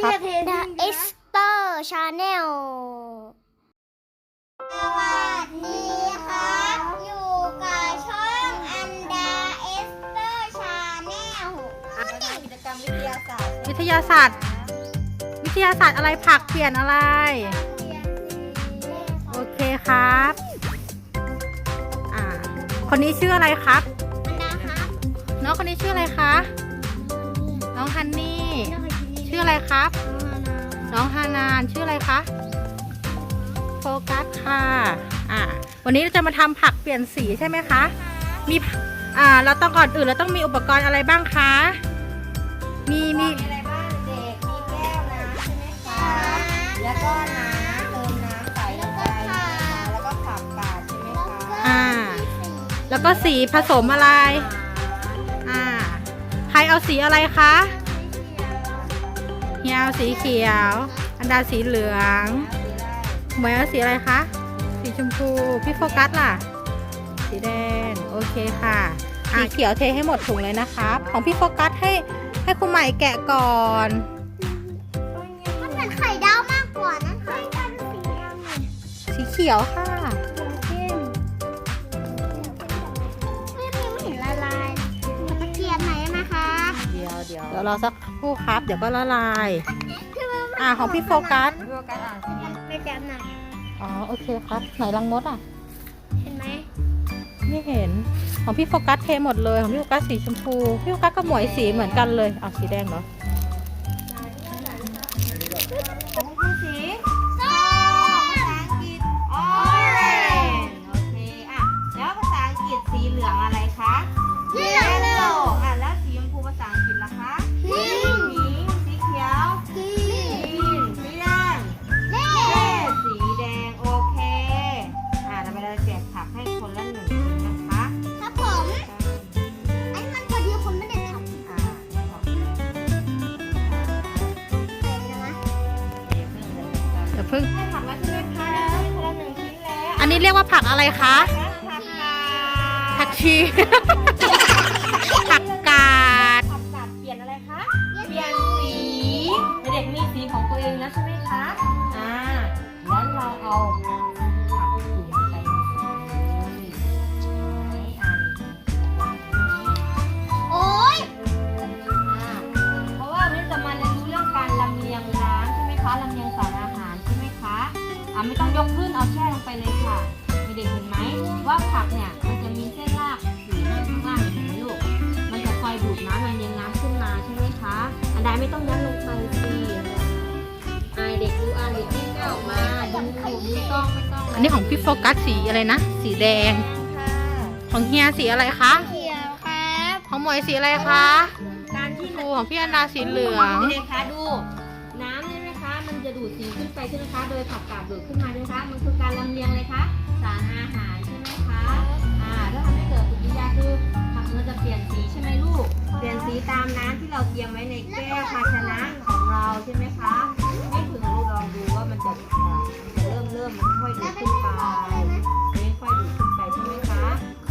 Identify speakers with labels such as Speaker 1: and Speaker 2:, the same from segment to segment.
Speaker 1: ครับ
Speaker 2: The Esther Channel สวัสดีครับ อยู่กับช่องอันดาเอสเตอร์ชาแนล
Speaker 3: กิจกรรมวิทยาศาสตร์
Speaker 1: วิทยาศาสตร์ วิทยาศาสตร์อะไรผักเปลี่ยนอะไร โอเคครับ อ่า คนนี้ชื่ออะไรครับ
Speaker 2: อันดาครับ
Speaker 1: น้องคนนี้ชื่ออะไรคะ ครับ น้องฮานานชื่ออะไรคะโฟกัสค่ะ อ่า วันนี้เราจะมาทำผักเปลี่ยนสีใช่ไหมคะ มีผักอ่า เราต้องก่อนอื่นเราต้องมีอุปกรณ์อะไรบ้างคะมีมี
Speaker 3: มีอะไรบ้างเด็ก มีแก้วน้ำใช่ไหมคะ แล้วก็น้ำเติมน้ำใส่ลงไปนะคะแล้วก็ผักกาดใช่ไหมคะ
Speaker 1: อ่า แล้วก็สีผสมอะไร อ่า ใครเอาสีอะไรคะ เฮียเอาสีเขียว อันดาสีเหลืองหมวยเอาสีอะไรคะ สีชมพู พี่โฟกัสล่ะ สีแดง โอเคค่ะ สีเขียวเทให้หมดถุงเลยนะครับ ของพี่โฟกัสให้ให้คุณใหม่แกะก่อน
Speaker 2: มันเหมือนไข่ดาวมากกว่านะคะกันสีดำ
Speaker 1: สีเขียวค่ะ
Speaker 2: เข้มไม่ไม่เห็นละลายมันตะเกียบไหนอยนะคะ
Speaker 3: เดี๋ยวเดี๋ยว
Speaker 1: เดี๋ยวรอสัก ครู่ครับ เดี๋ยวก็ละลาย อ่าของพี่โฟกัส
Speaker 3: พี่โฟกัสอ่านสิ
Speaker 2: ไปจับหน่อย
Speaker 1: อ๋อโอเคครับ ไหนรังมดอะ
Speaker 2: เห็นไหม
Speaker 1: ไม่เห็น ของพี่โฟกัสเทหมดเลย ของพี่โฟกัสสีชมพู พี่โฟกัสก็หมวยสีเหมือนกันเลยเอาสีแดงเหรอ
Speaker 3: นแล้ว
Speaker 1: อันนี้เรียกว่าผักอะไรคะ
Speaker 3: แล้วผักกาด
Speaker 1: ผักชี
Speaker 3: อันใดไม่ต้องยัดลงไปสิอายเด็กดูอ่านเด็กไม่กล้าออกมาดูไม่ต้องไม่ต้อง
Speaker 1: อันนี้ของพี่โฟกัสสีอะไรนะ สีแดง
Speaker 3: ค่ะ
Speaker 1: ของเฮียสีอะไรคะ
Speaker 2: เขียวครับ
Speaker 1: ของหมวยสีอะไรคะ
Speaker 3: การที่
Speaker 1: ครูของพี่อันดาสีเหลือง
Speaker 3: เด็กคะดู น้ำเนี่ยนะคะ มันจะดูดสีขึ้นไปใช่ไหมคะ โดยผักกาดดูดขึ้นมาใช่ไหมคะ มันคือการลำเลียงเลยคะ สารอาหารใช่ไหมคะ อ่าแล้วทำให้เกิดปฏิกิริยาคือผักมันจะเปลี่ยน ตามน้ำที่เราเตรียมไว้ในแก้วภาชนะของเราใช่ไหมคะไม่ถึงลูกลองดูว่ามันจะอ่ามันจะเริ่มเริ่มมันค่อยดูดขึ้นไปไม่ค่อยดูดขึ้นไปใช่ไหมคะ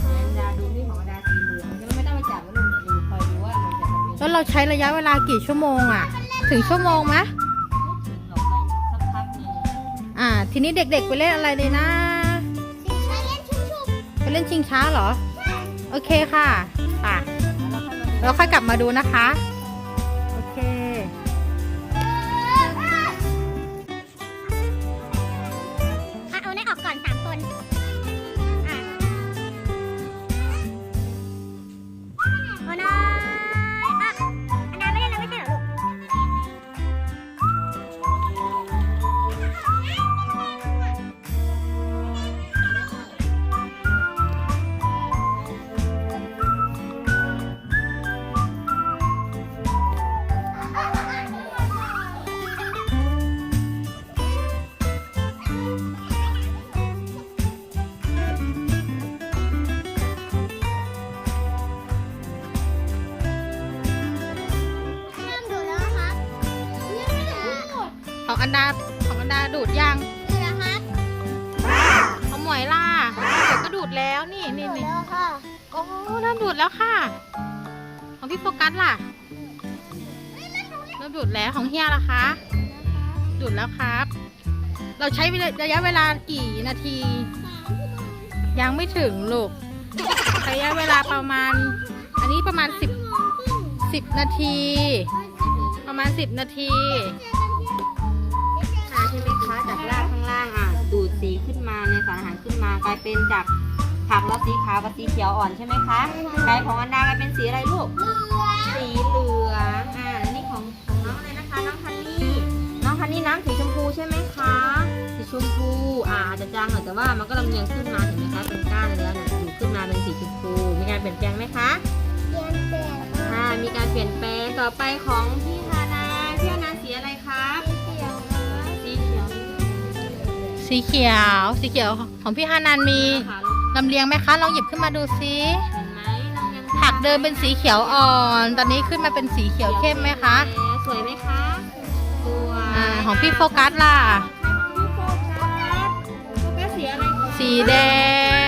Speaker 3: อันดาดูนี่ของอันดาสีเหลืองใช่ไหมไม่ต้องไปจับมันลูกดูคอยดูว่ามันจะลำเลียง
Speaker 1: แล้วเราใช้ระยะเวลากี่ชั่วโมงอะถึงชั่วโมงไหม
Speaker 3: หลบไปสักพักหนึ่ง
Speaker 1: อ่า ทีนี้เด็กๆไปเล่นอะไรเลยนะ
Speaker 2: สีชาเล่นชุ่ม
Speaker 1: ไปเล่นชิงช้าเหรอ โอเคค่ะป่ะ
Speaker 3: แล้วค่อยมาดู
Speaker 1: เราค่อยกลับมาดูนะคะ ของอันดาของอันดาดูดยัง
Speaker 2: ดูแล้วครับ
Speaker 1: ของหมวยล่ะเดี๋ยวก็ดูดแล้วนี่นี่
Speaker 2: ดู
Speaker 1: นี่
Speaker 2: แล้วค่ะ
Speaker 1: โอ้เริ่มดูดแล้วค่ะ ของพี่โฟกัสล่ะ
Speaker 2: เฮ้ยแล้วหนูเล่น
Speaker 1: เริ่มดูดแล้วของเฮียล่ะคะดูดแล้วครับ เราใช้ระยะเวลากี่นาที ยังไม่ถึงลูกระยะเวลาประมาณ อันนี้ประมาณ10 10นาที ประมาณ10นาที
Speaker 3: มากลายเป็นจากผักแล้วสีขาวกับสีเขียวอ่อนใช่ไหมคะกลายของอันดากลายเป็นสีอะไรลูก สีเหลืองอ่าแล้วนี่ของของน้องอะไรนะคะ น้องฮันนี่น้องฮันนี่น้ำสีชมพูใช่ไหมคะ สีชมพูอ่าอาจจะจางหน่อยแต่ว่ามันก็ลำเลียงขึ้นมาเห็นไหมคะเป็นก้านแล้วเนี่ยอยู่ขึ้นมาเป็นสีชมพู มีการเปลี่ยนแปลงไหมคะค่ะมีการเปลี่ยนแปลงต่อไปของพี่ฮานาพี่ฮานาสีอะไรครับสีเขียว
Speaker 1: สีเขียว สีเขียวของพี่ฮานันมี
Speaker 3: ค่ะ
Speaker 1: ลำเลียงไหมคะ ลองหยิบขึ้นมาดูซิ
Speaker 3: เห็นไหมลำเลียง
Speaker 1: ผักเดิมเป็นสีเขียวอ่อน ตอนนี้ขึ้นมาเป็นสีเขียวเข้มไหมคะ
Speaker 3: สวยไหมคะสวย
Speaker 1: อ่าของพี่โฟกัสล่ะ
Speaker 3: พี่โฟกัสโฟกัสสีอะไรคะ
Speaker 1: สีแด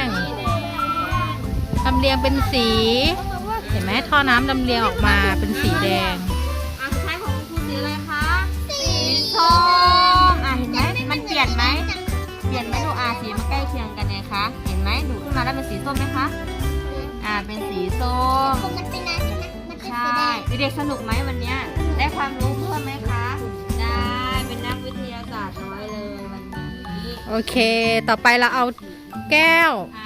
Speaker 1: ง
Speaker 3: สีแดง
Speaker 1: ลำเลียงเป็นสี เห็นไหมท่อน้ำลำเลียงออกมาเป็นสีแดง
Speaker 3: อะสุดท้ายของคุณครูสีอะไรคะ สีส้มอะเห็นไหมมันเปลี่ยนไหม เปลี่ยนไหมดูอะสีมันใกล้เคียงกันไงคะ เห็นไหมดูขึ้นมาแล้วเป็นสีส้มไหมคะ อ่า เป็นสีส้ม
Speaker 2: มันเป็นน้ำใช่ไหมมันเป็นสี
Speaker 3: ใช่
Speaker 2: แดง
Speaker 3: เด็กๆสนุกไหมวันเนี้ยได้ความรู้เพิ่มไหมคะ ได้ เป็นนักวิทยาศาสตร์น้อยเลยวันนี้
Speaker 1: โอเค ต่อไปเราเอาแก้ว
Speaker 3: อ่า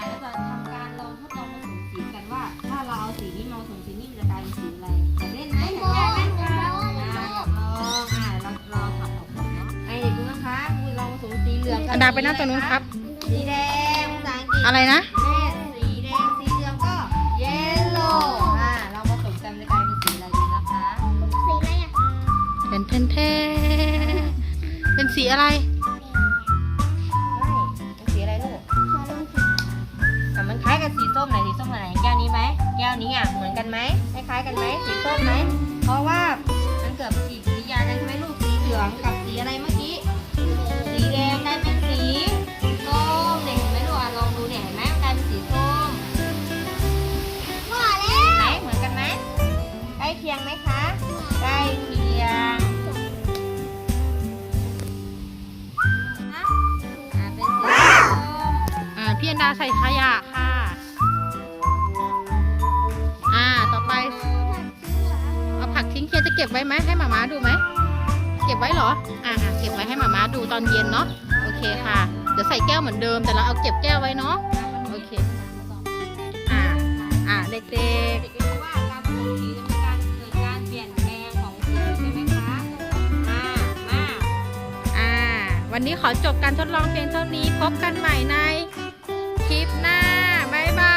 Speaker 3: าไป
Speaker 1: นั่งตรงนู้นครับ
Speaker 3: สีแดงภาษาอังกฤษ
Speaker 1: อะไรนะ
Speaker 3: แม่สีแดงสีเหลืองก็ yellow อ่าเราผสมกันจะกลายเป็นสีอะไรดีนะคะ
Speaker 2: สีอะไรอะ
Speaker 1: เทนเทนเทนเป็นสีอะไร
Speaker 3: ไม่เป็นสีอะไรลูก
Speaker 2: ขอลองสี
Speaker 3: อะมันคล้ายกับสีส้มไหนสีส้มไหนแก้วนี้ไหมแก้วนี้อะเหมือนกันไหมคล้ายๆกันไหมสีส้มไหมเพราะว่ามันเกิดปฏิกิริยากันใช่ไหมลูกสีเหลืองกับสีอะไรเมื่อกี้ งไหมคะ ใกล้เคียงนะอะเป็นสีส้ม
Speaker 1: อ่าพี่อันดาใส่ขยะค่ะ อ่า ต่อไป เอาผักทิ้งเคียจะเก็บไว้ไหมให้หมาม้าดูไหม เก็บไว้เหรอ อ่าเก็บไว้ให้หมาม้าดูตอนเย็นเนาะ โอเคค่ะ เดี๋ยวใส่แก้วเหมือนเดิม แต่เราเอาเก็บแก้วไว้เนาะ โอเค อ่า อ่าเด็ก
Speaker 3: ๆ ว่าการผสมสีจะเกิด
Speaker 1: วันนี้ขอจบการทดลองเพียงเท่านี้ พบกันใหม่ในคลิปหน้าบายบา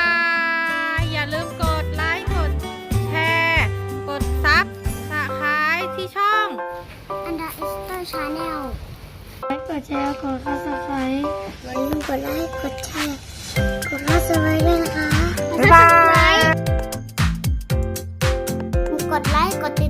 Speaker 1: ย อย่าลืมกดไลค์ กดแชร์ กดซับสไครต์ที่ช่อง
Speaker 2: Under ดาอิสเตอร์ชาแนล
Speaker 4: กดแชร์ กดซับสไครต์
Speaker 2: อย่าลืมกดไลค์ กดแชร์ กดซับสไครต์ด้วยนะคะ บ๊ายบาย กดไลค์ กดติด